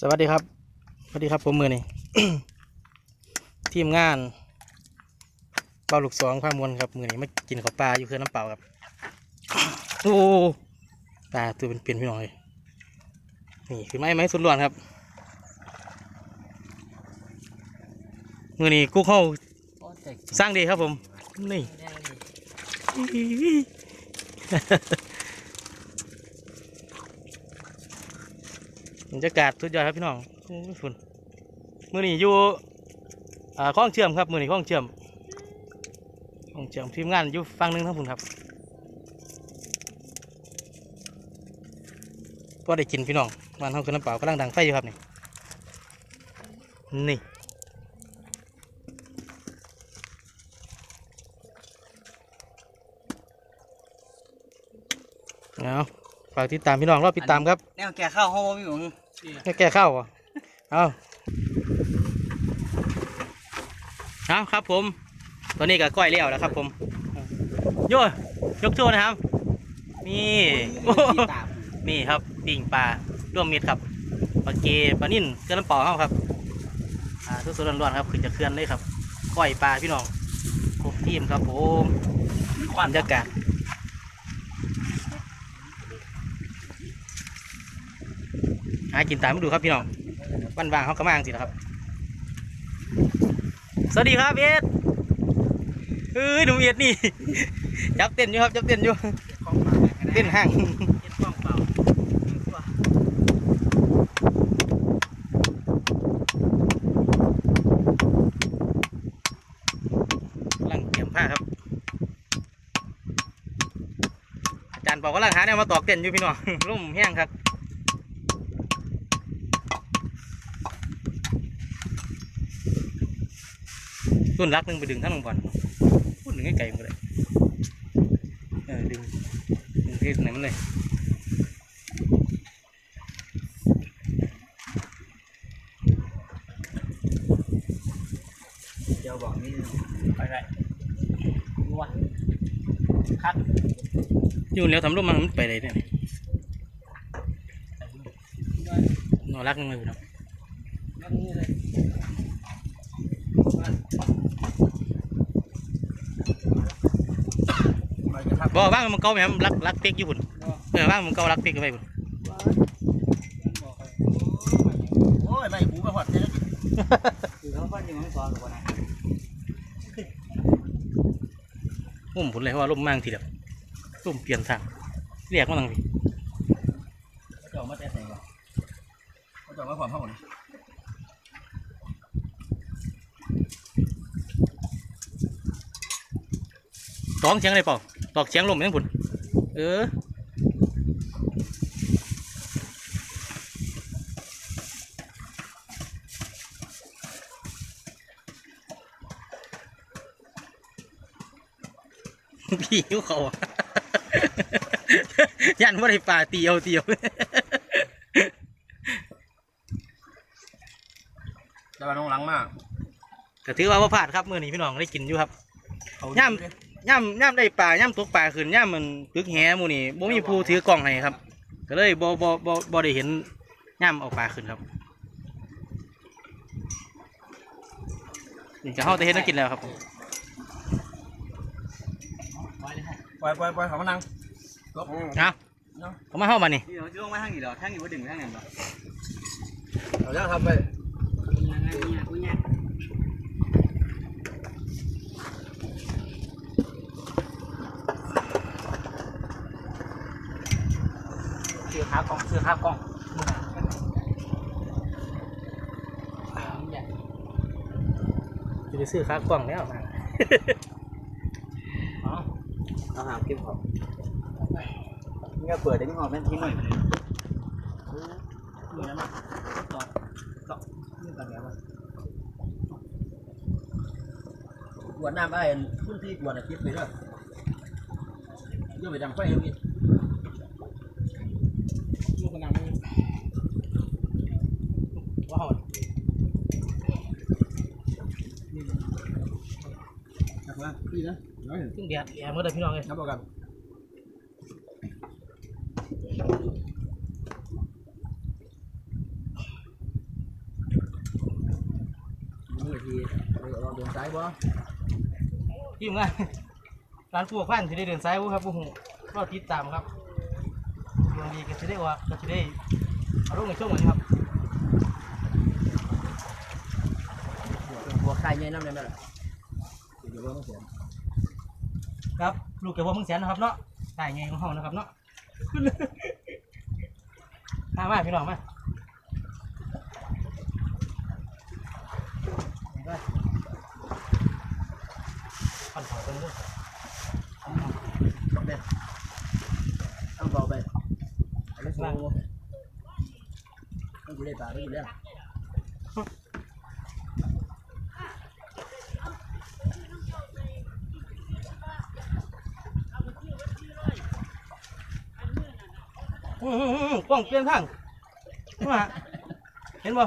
สวัสดีครับ สวัสดีครับผมมือนี่ ทีมงานเป่าลูกสองพามวลครับ มือนี้มากินข้าวปลาอยู่เคือน้ำเปล่าครับ โอ้ปลาตัวเป็นเปลี่ยนๆพี่น้องเลยนี่คือไม้ไม้สุดล้วนครับ มือนี้กุ๊กเข้าสร้างดีครับผม นี่ บรรยากาศสุดยอดครับพี่น้องโอ้ยฝุ่นมือนี้อยู่อ่าคลองเชื่อมครับมือนี้คลองเชื่อมคลองเชื่อมทีมงานอยู่ฝั่งหนึงทั้งฝุ่นครับก็ได้กินพี่น้องมันเท่ากันน้ำเปล่ากำลังดังไฟอยู่ครับนี่นี่เอาฝากติดตามพี่น้องรอบติดตามครับแนวแก่ข้าวห้องบ่มีหมึง แก้ข้าวเหรอะเอาเอาครับผมตอนนี้ก็ก้อยเลี้ยวแล้วครับ ผมโย่ยกโชว์นะครับ นี่นี่ครับปิ่งปลาร่วมมิตรครับปลาเกปลานิ่นเกลือน้ำเปล่าเฮาครับอ่าสดๆร้อนๆครับขึ้นจากเขื่อนเลยครับก้อยปลาพี่น้องครบทีมครับผมบรรยากาศ หากินตามมาดูครับพี่น้องวันว่างเขาก็มาจังสินะครับ สวัสดีครับเอ็ดเอ้ยหนุ่มเอ็ดนี่ จับเต้นอยู่ครับจับเต้นอยู่เต้นห้างลังเตรียมผ้าครับ อาจารย์บอกว่ากำลังหาแนวมาตอกเต้นอยู่พี่น้องร่มแห้งครับ รุ่นรักหนึ่งไปดึงทั้งลงบอลพูดหนึ่งให้ไกลมันเลยเออดึงดึงที่ไหนมันเลยเดี๋ยวบอกนี่ไปไรรู้วะคัดอยู่แล้วทำร่มมันมันไปเลยเนี่ยนอรักหนึงเลยพี่น้องนั่นนี่เลยไปจะพัก บอกว่างมันเก่าไหมครับรักรักเป๊กอยู่พุ่นเออว่างมันเก่ารักเป๊กไปพุ่นโอ้ยไม่กูไปหอดเจ๊คือเขาฟันอยู่ข้างซ้อนหรือเปล่านะอุ้มพุ่นเลยเพราะว่าร่มมั่งทีเดียวร่มเปลี่ยนทางเรียกมาตั้งพี่เขาจะออกมาแต่ไหนวะเขาจะออกมาความห้องนี่ ตองเสียงอะไรเปล่าตอกเสียงลมยังพุ่นเออพี่หิวเขาอะยันว่าได้ปลาเตียวเตียวจะมาน้องหลังมาก ก็ถือว่าว่าพลาดครับมื้อนี้พี่น้องได้กินอยู่ครับย่ำย่ำย่ำได้ปลาย่ำตกปลาขึ้นย่ำมันปึกแหหมูนี่บ่มีผู้ถือกล้องให้ครับ ก็เลยบ่บ่บ่บ่ได้เห็นย่ำเอาปลาขึ้นครับนี่จะเฮาได้เห็นแล้วกินแล้วครับผมปล่อยปล่อยปล่อยเขามานั่งลบเอาเขามาเฮามานี่นี่เราจะลงมาทางนี้เหรอทางนี้ว่าดึงทางนั้นเหรอเราจะทำไป ยังไงเนี่ยกูเนี่ย เสือขากล้องเสือขากล้องจะไปซื้อขากล้องแล้วนะเราหามกินของนี่ก็เปิดได้ที่หอมแม่นทิ้งหน่อยมีน้ำมันนี่กันแล้วกวนน้ำไอ้พื้นที่กวนอะคิดไปเด้อเดี๋ยวไปดังไฟเอาอีก ลูกกระนำว้าวจับมาพี่นะซึ่งแดดแย่เมื่อใดพี่น้องเลยครับบอกกันนี่ทีเราเดินซ้ายบ่พี่มึงไงร้านกูกับข้นที่ได้เดินสายบ่ครับกูหูก็ติดตามครับ ดวงดีก็จะได้ว่าก็จะได้เอาลงในช่วงนี้ครับหัวไข่ใหญ่น้ำได้ไหมล่ะเดี๋ยวว่าต้องเสียครับลูกเก็บว่ามึงแสนนะครับเนาะใช่ไงของห้องนะครับเนาะมามาพี่น้องมาปั่นขอตรงนู้นเด็ดต้องเบาไป อันนี้โซ่ต้องอยู่ในป่าไม่อยู่แล้วอืมอืมอืมกล้องเปลี่ยนทางมาเห็นบ่